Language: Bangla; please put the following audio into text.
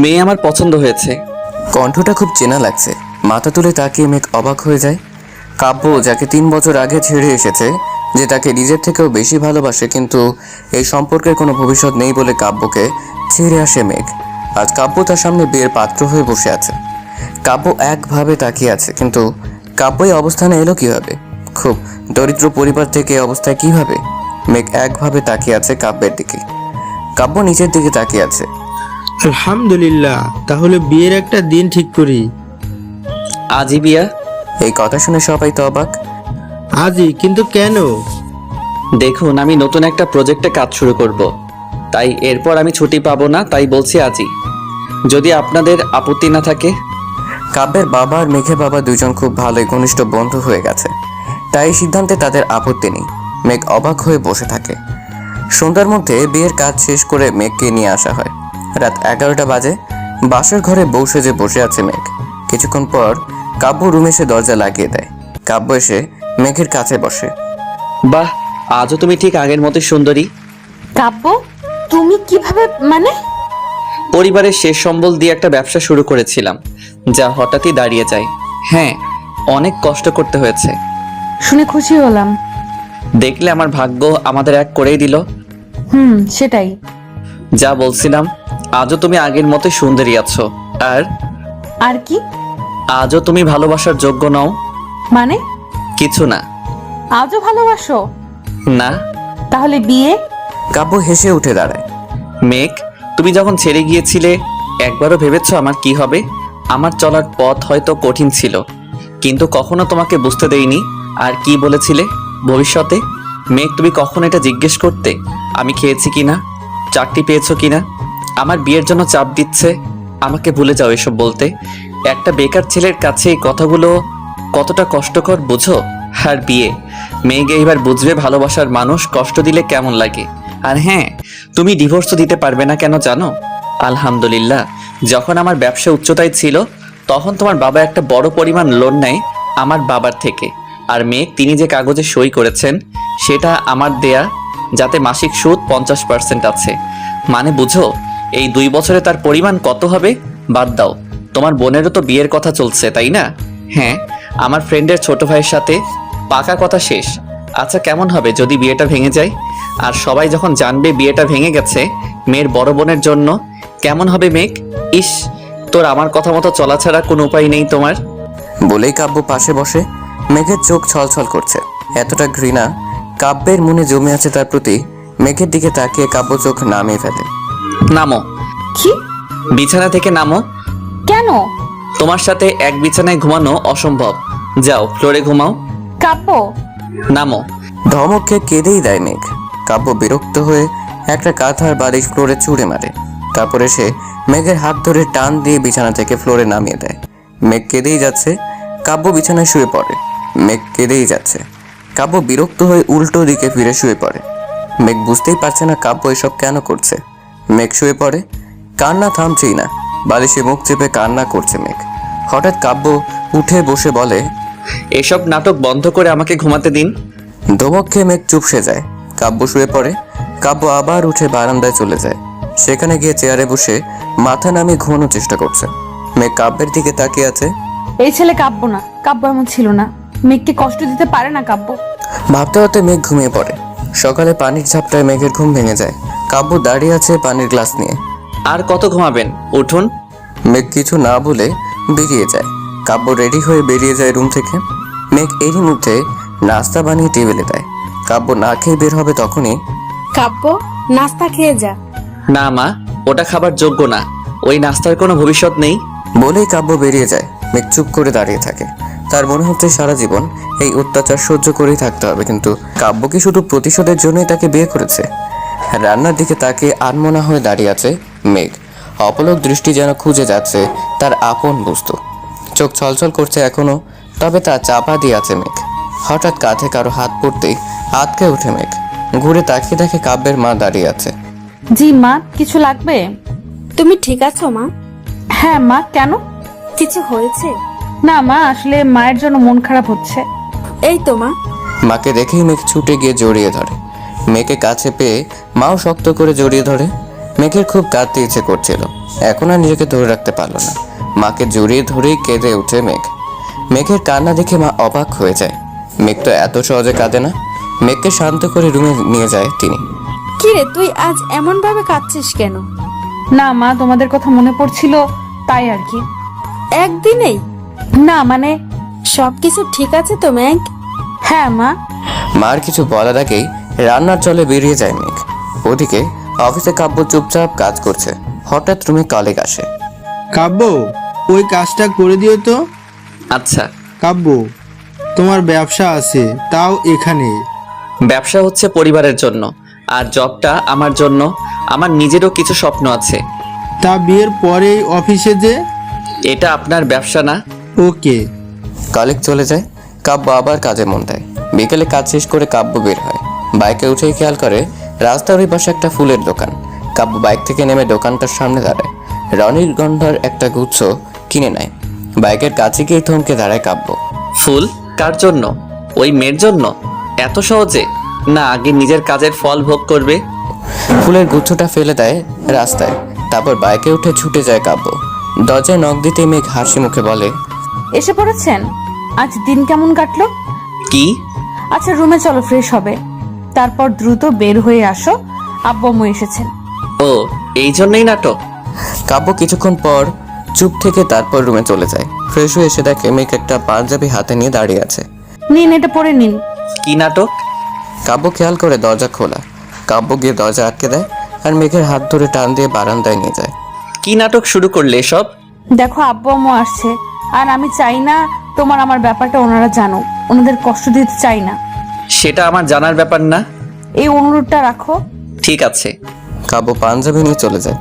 মেয়ে আমার পছন্দ হয়েছে। কণ্ঠটা খুব চেনা লাগছে। মাথা তুলে তাকিয়ে মেঘ অবাক হয়ে যায়। কাব্য যাকে তিন বছর আগে ছেড়ে এসেছে, যে তাকে নিজের থেকেও বেশি ভালোবাসে, কিন্তু এই সম্পর্কের কোনো ভবিষ্যৎ নেই বলে কাব্যকে ছেড়ে আসে মেঘ। আজ কাব্য তার সামনে বিয়ের পাত্র হয়ে বসে আছে। কাব্য একভাবে তাকিয়ে আছে, কিন্তু কাব্য এই অবস্থানে এলো কীভাবে? খুব দরিদ্র পরিবার থেকে এই অবস্থায় কীভাবে? মেঘ একভাবে তাকিয়ে আছে কাব্যের দিকে। কাব্য নিচের দিকে তাকিয়ে আছে। আলহামদুলিল্লাহ তাহলে বিয়ের একটা দিন ঠিক করি। আজই বিয়া? এই কথা শুনে সবাই তো অবাক। আজই কিন্তু কেন? দেখুন আমি নতুন একটা প্রজেক্টে কাজ শুরু করব। তাই এরপর আমি ছুটি পাবো না তাই বলছি আজই যদি আপনাদের আপত্তি না থাকে? কাব্যের বাবা আর মেঘের বাবা দুজন খুব ভালোই ঘনিষ্ঠ বন্ধু হয়ে গেছে। তাই এই সিদ্ধান্তে তাদের আপত্তি নেই। মেঘ অবাক হয়ে বসে থাকে। সন্ধ্যার মধ্যে বিয়ের কাজ শেষ করে মেঘকে নিয়ে আসা হয়। রাত এগারোটা বাজে বাসের ঘরে বউ সেজে বসে আছে মেঘ। কিছুক্ষণ পর কাব্য রুমে এসে দরজা লাগিয়ে দেয়। কাব্য এসে মেঘের কাছে বসে। বাহ আজও তুমি ঠিক আগের মতো সুন্দরী। কাব্য তুমি কীভাবে মানে? পরিবারের শেষ সম্বল দিয়ে একটা ব্যবসা শুরু করেছিলাম যা হঠাৎই দাঁড়িয়ে যায়। হ্যাঁ অনেক কষ্ট করতে হয়েছে। শুনে খুশি হলাম। দেখলে আমার ভাগ্য আমাদের এক করেই দিল। হুম সেটাই। যা বলছিলাম আজও তুমি আগের মতোই সুন্দরী আছো। আর? আর কি? আজও তুমি ভালোবাসার যোগ্য নও। মানে? কিছু না। আজও ভালোবাসো? না। তাহলে বিয়ে? কাব্য হেসে উঠে দাঁড়ায়। মেঘ তুমি যখন ছেড়ে গিয়েছিলে একবারও ভেবেছো আমার কি হবে? আমার চলার পথ হয়তো কঠিন ছিল। কিন্তু কখনো তোমাকে বুঝতে দেইনি। আর কি বলেছিলে ভবিষ্যতে? মেঘ তুমি কখনো এটা জিজ্ঞেস করতে? আমি খেয়েছি কিনা? চাকরি পেয়েছ কিনা? আমার বিয়ের জন্য চাপ দিচ্ছে। আমাকে ভুলে যাও এসব বলতে। একটা বেকার ছেলের কাছে এই কথাগুলো কতটা কষ্টকর, বুঝো? আর বিয়ে। মেয়েকে এবার বুঝবে ভালোবাসার মানুষ কষ্ট দিলে কেমন লাগে। আর হ্যাঁ তুমি ডিভোর্সও দিতে পারবে না কেন জানো? আলহামদুলিল্লাহ। যখন আমার ব্যবসা উচ্চতায় ছিল, তখন তোমার বাবা একটা বড় পরিমাণ লোন নেয় আমার বাবার থেকে। আর মেয়ে, তিনি যে কাগজে সই করেছেন, সেটা আমার দেয়া, যাতে মাসিক সুদ পঞ্চাশ পার্সেন্ট আছে। মানে বুঝো এই দুই বছরে তার পরিমাণ কত হবে? বাদ দাও। তোমার বোনেরও তো বিয়ের কথা চলছে, তাই না? হ্যাঁ আমার ফ্রেন্ডের ছোট ভাইয়ের সাথে পাকা কথা শেষ। আচ্ছা কেমন হবে যদি বিয়েটা ভেঙে যায়? আর সবাই যখন জানবে বিয়েটা ভেঙে গেছে, মেয়ের বড় বোনের জন্য, কেমন হবে মেঘ? ইস, তোর আমার কথা মতো চলা ছাড়া কোনো উপায় নেই তোমার। বলেই কাব্য পাশে বসে। মেঘের চোখ ছলছল করছে। এতটা ঘৃণা, কাব্যের মনে জমে আছে তার প্রতি। মেঘের দিকে তাকিয়ে কাব্য চোখ নামিয়ে ফেলে। নামো। কি? বিছানা থেকে নামো। কেন? তোমার সাথে এক বিছানায় ঘুমানো অসম্ভব। যাও ফ্লোরে ঘুমাও। কাব্য নামো। ধমক খেয়ে কেঁদেই দেয় মেঘ। কাব্য বিরক্ত হয়ে একটা কাঁথার বালিশ ফ্লোরে ছুঁড়ে মারে। তারপরে সে মেঘের হাত ধরে টান দিয়ে বিছানা থেকে ফ্লোরে নামিয়ে দেয়। মেঘ কেঁদেই যাচ্ছে। কাব্য বিছানায় শুয়ে পড়ে। মেঘ কেঁদেই যাচ্ছে। কাব্য বিরক্ত হয়ে উল্টো দিকে ফিরে শুয়ে পড়ে। মেঘ বুঝতেই পারছে না কাব্য এসব কেন করছে। মেঘ শুয়ে পড়ে। কান্না থামছেই না। বালিশে মুখ চেপে কান্না করছে মেঘ। হঠাৎ কাব্য উঠে বসে বলে এসব নাটক বন্ধ করে আমাকে ঘুমাতে দিন। ধমক খেয়ে মেঘ চুপসে যায়। কাব্য শুয়ে পড়ে। কাব্য আবার উঠে বারান্দায় চলে যায়। সেখানে গিয়ে চেয়ারে বসে মাথা নামিয়ে ঘুমানোর চেষ্টা করছে। মেঘ কাব্যের দিকে তাকিয়ে আছে। এই ছেলে কাব্য না। কাব্য এমন ছিল না। মেঘকে কষ্ট দিতে পারে না কাব্য। ভাবতে ভাবতে মেঘ ঘুমিয়ে পড়ে। সকালে পানির ঝাপটায় মেঘের ঘুম ভেঙে যায়। কাব্য দাঁড়িয়ে আছে পানির গ্লাস নিয়ে। আর কত ঘুমাবেন? উঠুন। মেঘ কিছু না বলে বেরিয়ে যায়। কাব্য রেডি হয়ে বেরিয়ে যায় রুম থেকে। মেঘ এরই মধ্যে নাস্তা বানিয়ে টেবিলে দেয়। কাব্য না খেয়ে বের হবে তখনই। কাব্য নাস্তা খেয়ে যা। না মা ওটা খাবার যোগ্য না। ওই নাস্তার কোনো ভবিষ্যৎ নেই। বলেই কাব্য বেরিয়ে যায়। মেঘ চুপ করে দাঁড়িয়ে থাকে। তার মনে হচ্ছে সারা জীবন এই অত্যাচার সহ্য করেই থাকতে হবে কিন্তু কাব্য কি শুধু প্রতিশোধের জন্যই তাকে বিয়ে করেছে? রান্নার দিকে তাকে আনমনা হয়ে দাঁড়িয়ে আছে মেঘ। অপলক দৃষ্টি যেন খুঁজে যাচ্ছে তার আপন বস্তু। চোখ ছলছল করছে এখনও তবে তা চাপা দিয়ে আছে মেঘ। হঠাৎ কাঁধে কারও হাত পড়তেই আতকে ওঠে মেঘ। ঘুরে তাকিয়ে দেখে কাব্যের মা দাঁড়িয়ে আছে। জি মা কিছু লাগবে? তুমি ঠিক আছো মা? হ্যাঁ মা কেন? কিছু হয়েছে? না মা আসলে মায়ের জন্য মন খারাপ হচ্ছে। এই তো মা। মাকে দেখেই মেঘ ছুটে গিয়ে জড়িয়ে ধরে। মেয়েকে কাছে পেয়ে মাও শক্ত করে জড়িয়ে ধরে। মেঘের খুব কাঁদতে ইচ্ছে করছিল। এখন আর নিজেকে ধরে রাখতে পারল না। মাকে জড়িয়ে ধরেই কেঁদে উঠে মেঘ। মেঘের কান্না দেখে মা অবাক হয়ে যায়। মেঘ তো এত সহজে কাঁদে না। মেঘকে শান্ত করে রুমে নিয়ে যায় তিনি। কিরে তুই আজ এমন ভাবে কাঁদছিস কেন? না মা তোমাদের কথা মনে পড়ছিল তাই আর কি। একদিনেই? না মানে? সবকিছু ঠিক আছে তো ম্যাগ হ্যাঁ মা। মার কিছু বলার আগেই রান্নার চলে বেরিয়ে যায় মেঘ। ওদিকে অফিসে কাব্য চুপচাপ কাজ করছে। হঠাৎ রুমে কলিগ আসে। কাব্য ওই কাজটা করে দিও তো। আচ্ছা। কাব্য তোমার ব্যবসা আছে তাও এখানে। ব্যবসা হচ্ছে পরিবারের জন্য আর জবটা আমার জন্য। আমার নিজেরও কিছু স্বপ্ন আছে। তা বিয়ের পরেই অফিসে যে? এটা আপনার ব্যবসা না? ওকে। কলিগ চলে যায়। কাব্য আবার কাজে মন দেয়। বিকেলে কাজ শেষ করে কাব্য বের হয়। বাইকে উঠেই খেয়াল করে রাস্তার ওই পাশে একটা ফুলের দোকান। কাব্য বাইক থেকে নেমে দোকানটার সামনে দাঁড়ায়। রনির গন্ধার একটা গুচ্ছ কিনে নেয়। বাইকের কাছে গিয়ে থমকে দাঁড়ায় কাব্য। ফুল কার জন্য? ওই মেয়ের জন্য? এত সহজে? না আগে নিজের কাজের ফল ভোগ করবে। ফুলের গুচ্ছটা ফেলে দেয় রাস্তায়। তারপর বাইকে উঠে ছুটে যায় কাব্য। দরজায় নখ দিতে মেঘ হাসি মুখে বলে এসে পড়েছেন? আজ দিন কেমন কাটলো? কি? আচ্ছা রুমে চলো ফ্রেশ হবে। তারপর দ্রুত বের হয়ে আসো। আব্বু এসেছেন। ও এই জন্যই নাটক? কাব্য কিছুক্ষণ পর চুপ থেকে তারপর রুমে চলে যায়। ফ্রেশ হয়ে এসে দেখে মেঘ একটা পাঞ্জাবি হাতে নিয়ে দাঁড়িয়ে আছে। নিন এটা পরে নিন। কি নাটক? কাব্য খেয়াল করে দরজা খোলা। কাব্য গিয়ে দরজা আটকে দেয় আর মেঘের হাত ধরে টান দিয়ে বারান্দায় নিয়ে যায়। কি নাটক শুরু করলে এসব? দেখো আব্বু আম্মু আসছে। আর আমি চাই না তোমার আমার ব্যাপারটা ওনারা জানো ওনাদের কষ্ট দিতে চাই না। সেটা আমার জানার ব্যাপার না। এই অনুরোধটা রাখো। ঠিক আছে। কাবু পাঞ্জাবি নিয়ে চলে যায়।